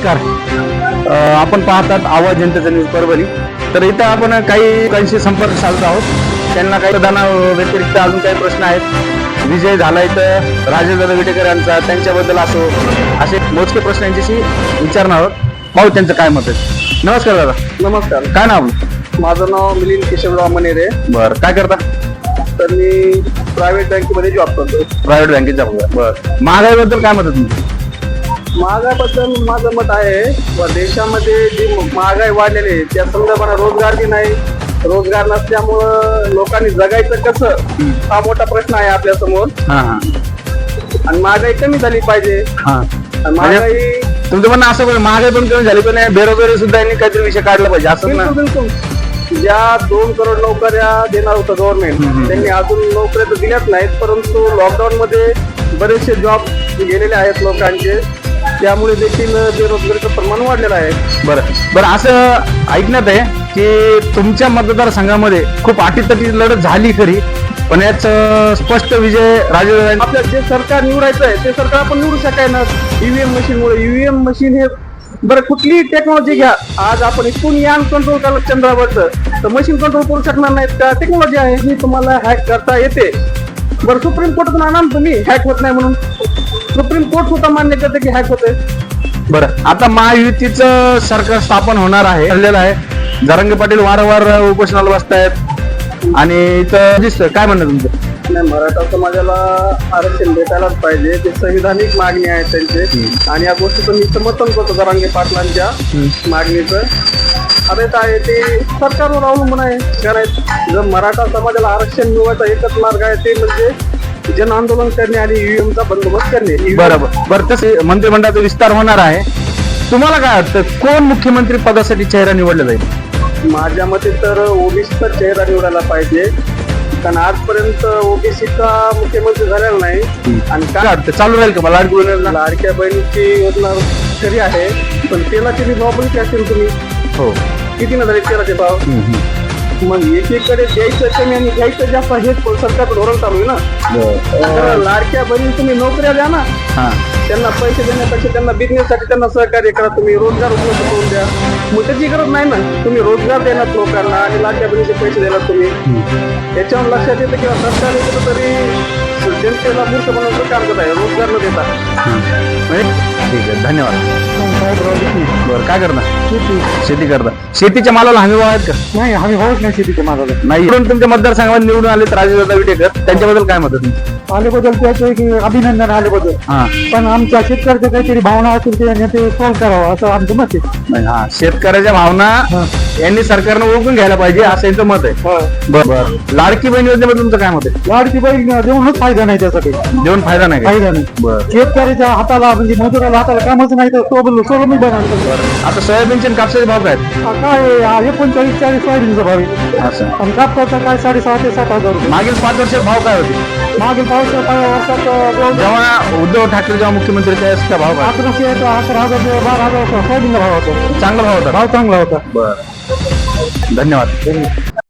नमस्कार. आपण पाहतात आवाज जनतेचा न्यूज परभणी. तर इथं आपण काही लोकांशी संपर्क साधत आहोत. त्यांना काही प्रधाना व्यतिरिक्त अजून काही प्रश्न आहेत. विजय झाला इथं राजेंद्र विटेकर यांचा त्यांच्याबद्दल असो असे मोजके प्रश्न यांच्याशी विचारणार आहोत. पाहू त्यांचं काय मत आहे? नमस्कार दादा. नमस्कार. काय नाव? माझं नाव मिलिंद केशवराव मनेरे. बरं काय करता? तर मी प्रायव्हेट बँकेमध्ये जॉब करतो प्रायव्हेट बँकेत जाऊ बरं. महागाईबद्दल काय मत आहे तुमचं? महागाईबद्दल माझं मत आहे व देशामध्ये जी महागाई वाढलेली आहे त्या संदर्भाने रोजगार बी नाही. रोजगार नसल्यामुळं लोकांनी जगायचं कसं? हा मोठा प्रश्न आहे आपल्यासमोर. आणि महागाई कमी झाली पाहिजे. हां. आणि महागाई तुमचं म्हणणं असं पण महागाई पण कमी झाली पण बेरोजगारी सुद्धा यांनी काहीतरी विषय काढला पाहिजे असं बिलकुल ज्या दोन करोड नोकऱ्या देणार होतं गव्हर्नमेंट त्यांनी अजून नोकऱ्या तर दिल्याच नाहीत परंतु लॉकडाऊन मध्ये बरेचसे जॉब गेलेले आहेत लोकांचे. त्यामुळे देखील बेरोजगारीचं प्रमाण वाढलेलं आहे. बरं. बरं असं ऐकण्यात आहे की तुमच्या मतदारसंघामध्ये खूप अटीतटी लढत झाली खरी पण याच स्पष्ट विजय राजे आपल्या जे सरकार निवडायचं आहे ते सरकार आपण निवडू शकायना ईव्हीएम मशीनमुळे ईव्हीएम मशीन हे बरं कुठलीही टेक्नॉलॉजी घ्या. आज आपण इथून यान कंट्रोल केलं चंद्रावरचं. तर मशीन कंट्रोल करू शकणार नाहीत का? टेक्नॉलॉजी आहे ही तुम्हाला हॅक करता येते. बरं सुप्रीम कोर्टातून आणा ना तुम्ही हॅक होत नाही म्हणून. सुप्रीम कोर्ट सुद्धा मान्य करते की हॅक होते बरं आता महायुतीचं सरकार स्थापन होणार आहे ठरलेलं आहे. जरंगे पाटील वारंवार उपोषणाला बसतायत. आणि इथं दिसतं काय म्हणणं तुमचं? नाही मराठा समाजाला आरक्षण भेटायलाच पाहिजे ते संविधानिक मागणी आहे त्यांचे. आणि या गोष्टीचं मी समर्थन करतो दरांगे पाटलांच्या मागणीचं. इथं आहे ते सरकारवर अवलंबून आहे. करायचं जर मराठा समाजाला आरक्षण मिळवायचा एकच मार्ग आहे ते म्हणजे जन आंदोलन करणे आणि EVM चा बंदोबस्त करणे. बरोबर. बरं तसे मंत्रिमंडळाचा विस्तार होणार आहे. तुम्हाला काय वाटतं कोण मुख्यमंत्री पदासाठी चेहरा निवडला जाईल माझ्या मते तर ओबीसीचा चेहरा निवडायला पाहिजे. कारण आजपर्यंत ओबीसीचा मुख्यमंत्री झालेला नाही. आणि काय वाटतं चालू राहील का मला लाडकी? लाडक्या बहिणीची योजना खरी आहे. पण तेलाचे बघितले असेल तुम्ही. हो. किती ना झाले हम्म. मग एकीकडे द्यायचं कमी आणि घ्यायचं जास्त हेच सरकारचं धोरण चालू आहे ना. तर लाडक्या बहिणी तुम्ही नोकऱ्या द्या ना. त्यांना पैसे देण्यापेक्षा त्यांना बिझनेससाठी त्यांना सहकार्य करा. तुम्ही रोजगार उपलब्ध करून द्या. मग त्याची गरज नाही ना. तुम्ही रोजगार देणार लोकांना आणि लाडक्या बहिणीचे पैसे देणार तुम्ही. याच्यावर लक्षात येतं किंवा सरकार हे कुठंतरी जनतेला मूर्ख बनवण्याचं काम करत आहे. रोजगार न देता. ठीक आहे धन्यवाद. बरं काय करणार? शेती. करता. शेतीच्या मालाला हमी भाव आहेत का? नाही आम्ही भाऊच नाही शेतीच्या मालाला. नाही. इकडून तुमच्या मतदारसंघात निवडून आले राजेदादा विटेकर. त्यांच्याबद्दल काय मत आहे तुमचं? आल्याबद्दल त्याचं अभिनंदन आल्याबद्दल हा. पण आमच्या शेतकऱ्याच्या काहीतरी भावना असेल ते ते सॉल्व्ह करावं असं आमचं मत आहे. नाही, हा. शेतकऱ्याच्या भावना यांनी सरकारनं ओळखून घ्यायला पाहिजे असं यांचं मत आहे. बरं बरं लाडकी बहीण योजनेबद्दल तुमचं काय मत आहे? लाडकी बहीण देऊनच फायदा नाही त्यासाठी. देऊन फायदा नाही का? फायदा नाही. बरं. शेतकऱ्याच्या हाताला म्हणजे मजुराला हाताला कामच नाही तर सोबत नाही. बनवणार आता सोयाबीनचे आणि कापसाचे भाव काय आहेत? काय हा एकोणचाळीस चाळीस सोयाबीनचा भाव आहे. असं. आणि कापसाचा काय साडेसहा ते सात हजार रुपये. मागील पाच वर्षात भाव काय होते? मागील पावसाच्या वर्षात जेव्हा उद्धव ठाकरे जेव्हा मुख्यमंत्री त्यावेळेस काय भाव काय अकराशे अकरा हजार ते बारा हजार सोयाबीनचा भाव होता. चांगला भाव होता. भाव चांगला होता. बरं. धन्यवाद.